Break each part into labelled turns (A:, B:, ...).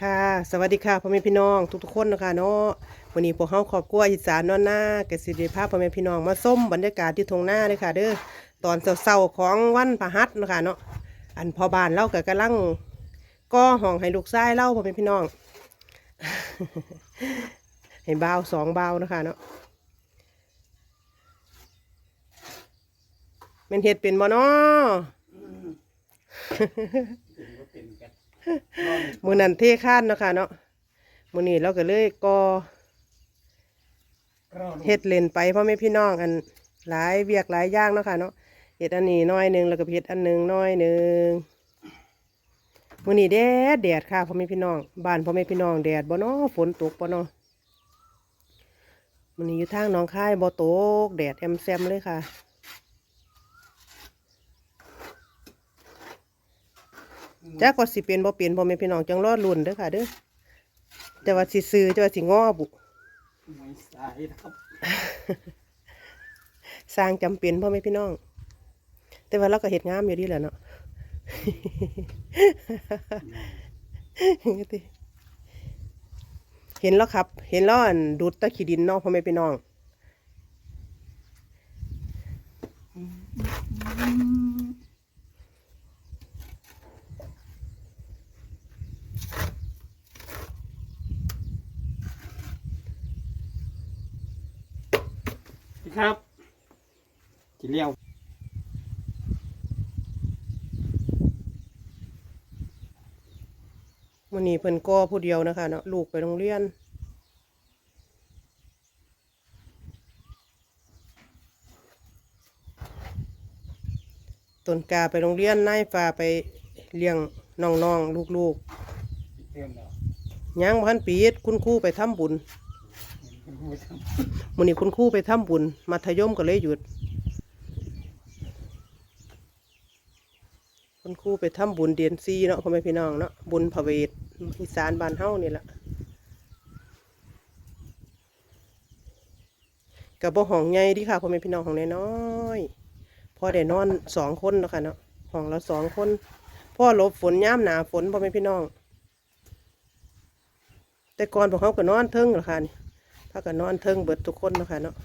A: ค่ะสวัสดีค่ะพ่อแม่พี่น้องทุกๆคนนะคะเนาะวันนี้พวกเฮาครอบครัวอีสานนอนหน้าเกษตรภาพพ่อแม่พี่น้องมาส้มบรรยากาศที่ทงหน้าเลยค่ะ เด้อตอนเช้าๆของวันพหัสนะคะเนาะอันพอบานเราก็กำลังก่อห้องให้ลูกชายเล่าพ่อแม่พี่น้องให้เบาสองเบานะคะเนาะมันเห็ดเป็นบ่เนาะ มือนันเทข้านเนาะค่ะเนาะมือนี้เราก็เลยก็เฮ็ดเล่นไปพ่อแม่พี่น้องอันหลายเวียกหลายอย่างเนาะค่ะเนาะเฮ็ดอันนี้น้อยหนึ่งแล้วก็เฮ็ดอันหนึ่งน้อยหนึ่งมือนี้แดดแดดค่ะพ่อแม่พี่น้องบ้านพ่อแม่พี่น้องแดดบ่เนาะฝนตกบ่เนาะมือนี้อยู่ทางหน้องค่ายบ่ตกแดดแอมแซมเลยค่ะ จักว่าสิเป็นบ่เป็นพ่อแม่พี่น้องจังรอดลุ่นเด้อค่ะเด้อแต่ว่าสิซื้อแต่ว่าสิง้อบุ
B: ไม่สายครับ
A: สร้างจำเป็นพ่อแม่พี่น้อง แต่ว่าเราก็เฮ็ดงามอยู่ดีแหละเนาะเห็นแล้วครับ เห็นแล้วอันดูดตะขี้ดินเนาะพ่อแม่พี่น้อง
B: พี่ครับกินเลี้ยว
A: มื้อนี้เพิ่นก่อผู้เดียวนะคะเนาะลูกไปโรงเรียนต้นกาไปโรงเรียนนายฟ้าไปเลี้ยงน้องๆลูก
B: เติมแล้ว
A: ๆยังบ่ทันปีดคุณครูไปทำบุญ
B: คุณผู้ช ม
A: มื้อนี้คุณครูไปทำบุญ มัธยมก็เลยหยุด คุณครูไปทำบุญเดือนซีเนาะพ่อแม่พี่น้องเนาะบุญพระเวทอีสานบ้านเฮานี่แหละกับบ่ห้องใหญ่ดีค่ะพ่อแม่พี่น้องห้องน้อยๆพอได้นอนสองคนเนาะค่ะเนาะห้องละสองคนพ่อหลบฝนย่ามหนาฝนพ่อแม่พี่น้อง แต่ก่อนพวกเขาก็นอนเทิงหรอค่ะนี่ ถ้าก็นอนเทิงเบิดทุกคนเนาะค่ะเนาะ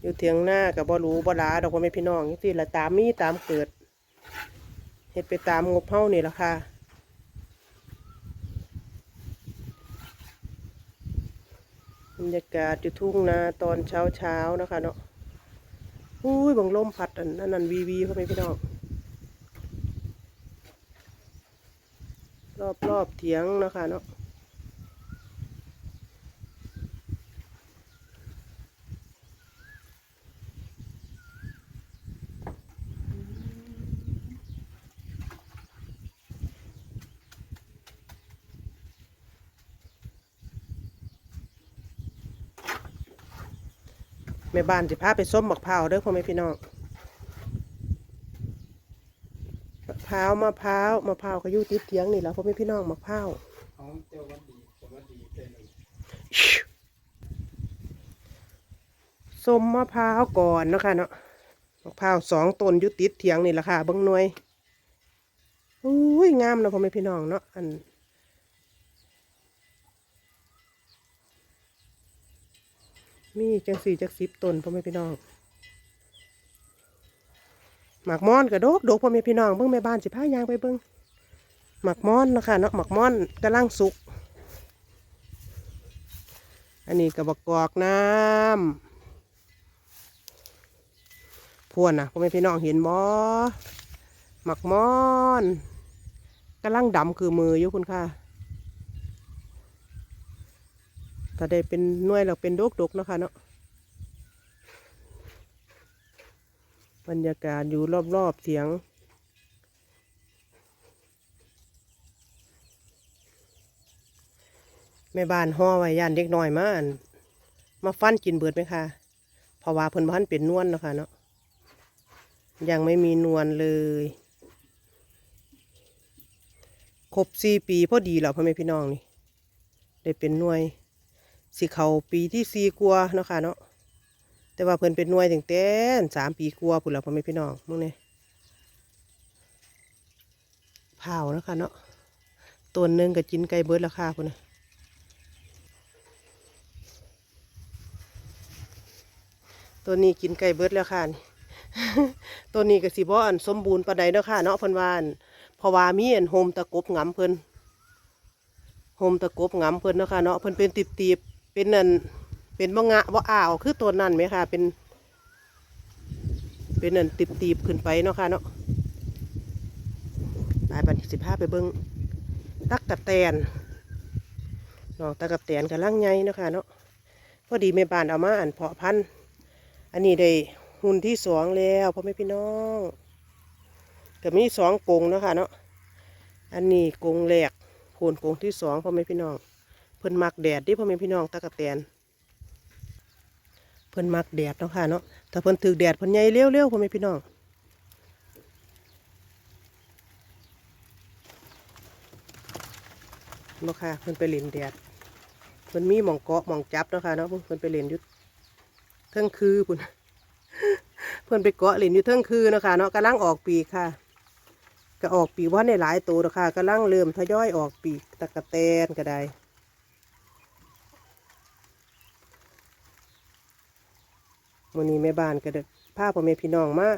A: อยู่เถียงหน้ากับบ่รู้บ่ลาดอกว่าไม่พี่น้องที่ละตามมีตามเกิดเฮ็ดไปตามงบเฮานี่ละค่ะบรรยากาศอยู่ทุ่งนาตอนเช้าเช้านะคะเนาะอุ้ยบังลมพัดอันนั้นนั่นวีวีเข้าไปพี่น้อง รอบรอบๆเถียงนะคะเนาะแม่บ้านจะพาไปส้มมะพร้าวเด้อพ่อแม่พี่น้องมะพ ร้าวมะพร้าวมะพร้าวก็อยู่ติดเถียงนี่แหล้วพ่อแม่พี่น้องมะพร้าว
B: เอาเจ้าวัดดีสวัสดีเป็นหนึ่ง
A: ส้มมะพร้าวก่อนเนาะคะเนาะมะพร้าวสองต้นอยู่ติดเถียงนี่แหละค่ะเบิ้งหน่วยอุ้ยงามเนาะพ่อแม่พี่น้องเนาะอันมีจังสี่จักสิบต้นพ่อแม่พี่น้อง หมักม้อนกระโดกโดกพ่อแม่พี่น้องเบิ้งแม่บ้านสิพายางไปเบิ้งหมักม้อนนะค่ะเนาะหมักม้อนกำลังสุก อันนี้กระบอกกอกน้ำพวนนะพ่อแม่พี่น้องเห็นบ่หมักม้อนกำลังดำคือมืออยู่คุณค่ะถ้าได้เป็นน่วยเราเป็นโดกโดกเนาะค่ะเนาะ บรรยากาศอยู่รอบๆเสียง แม่บ้านห่อไว้ย่านเด็กน้อยมาอั่นมาฟันกินเบิดไหมคะเพราะว่าเพิ่นพันเป็นนวลเนาะคะเนาะยังไม่มีนวลเลยครบสี่ปีพอดีแล้วพ่อแม่พี่น้องนี่ได้เป็นหน่วยสิเขาปีที่สี่กลัวเนาะค่ะเนาะ แต่ว่าเพิ่นเป็นหน่วยตั้งแต่สามปีกลัวาพุ่นแล้วพ่อแม่พี่น้องมึงเนี่ยเผาวนะคะเนาะตัวหนึ่งกับจินไก่เบิร์ดราคาพุ่นนะตัวนี้กินไก่เบิร์ดแล้วค่ะนี่ตัวนี้ก็สิบ่อันสมบูรณ์ปานใดเนาะค่ะเนาะเพิ่นว่านเพราะว่ามีอันโฮมตะกบงํเพิ่นโฮมตะกบงํเพิ่นเนาะค่ะเนาะเพิ่นเป็นติบๆเป็นนั่น เป็นบ่งะบ่อ้าวคือตัวนั้นไหมค่ะเป็น เป็นนั่นติบขึ้นไปเนาะค่ะเนาะหลายบันสิพาไปเบิ่งตักกะแตนน้องตักกะแตนกำลังใหญ่เนาะค่ะเนาะพอดีแม่บ้านเอามาอันเพาะพันธุ์อันนี้ได้หุ่นที่สองแล้วพ่อแม่พี่น้องก็มีสองกงเนาะค่ะเนาะอันนี้กงแรกโผนกงที่สองพ่อแม่พี่น้องเพิ่นมักแดดดิพ่อแม่พี่น้องตักกะแตน เพิ่นมักแดดเนาะค่ะเนาะถ้าเพิ่นถือแดดเพิ่นใหญ่เร็วๆพ่อแม่พี่น้องเนาะค่ะเพิ่นไปเล่นแดดเพิ่นมีหมองเกาะหมองจับเนาะค่ะเนาะเพิ่นไปเล่นอยู่เทิงคือพุ่นเพิ่นไปเกาะเล่นอยู่เทิงคือเนาะค่ะเนาะกำลังออกปีค่ะก็ออกปีว่าในหลายตัวเนาะค่ะกำลังเริ่มทยอยออกปีตะกะแตนก็ได้ วันนี้แม่บ้านก็เด็กพาพ่อแม่พี่น้องมา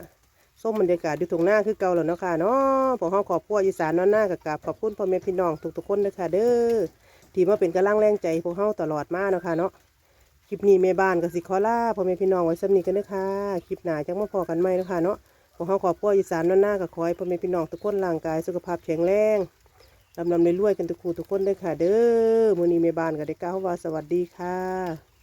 A: ส้มบรรยากาศอยู่ตรงหน้าคือเก่าแล้วเนาะค่ะเนาะพวกเฮาขอบครัวอีสานนาะหน้ากับกาบขอบคุณพ่อแม่พี่น้องทุกๆคนเลยค่ะเด้อที่มาเป็นกำลังแรงใจพวกเฮาตลอดมาเนาะค่ะเนาะคลิปนี้แม่บ้านก็สิขอล่าพ่อแม่พี่น้องไว้สำนีกันเด้อค่ะคลิปหน้าจังมาพอกันใหมเนาะค่ะเนาะพวกเฮาขอบครัวอีสานนาะหน้ากับขอให้พ่อแม่พี่น้องทุกคนร่างกายสุขภาพแข็งแรงลำลำรวยๆกันทุกคู่ทุกคนเลยค่ะ เด้อมื้อนี้แม่บ้านก็ได้กล่าวว่าสวัสดีค่ะ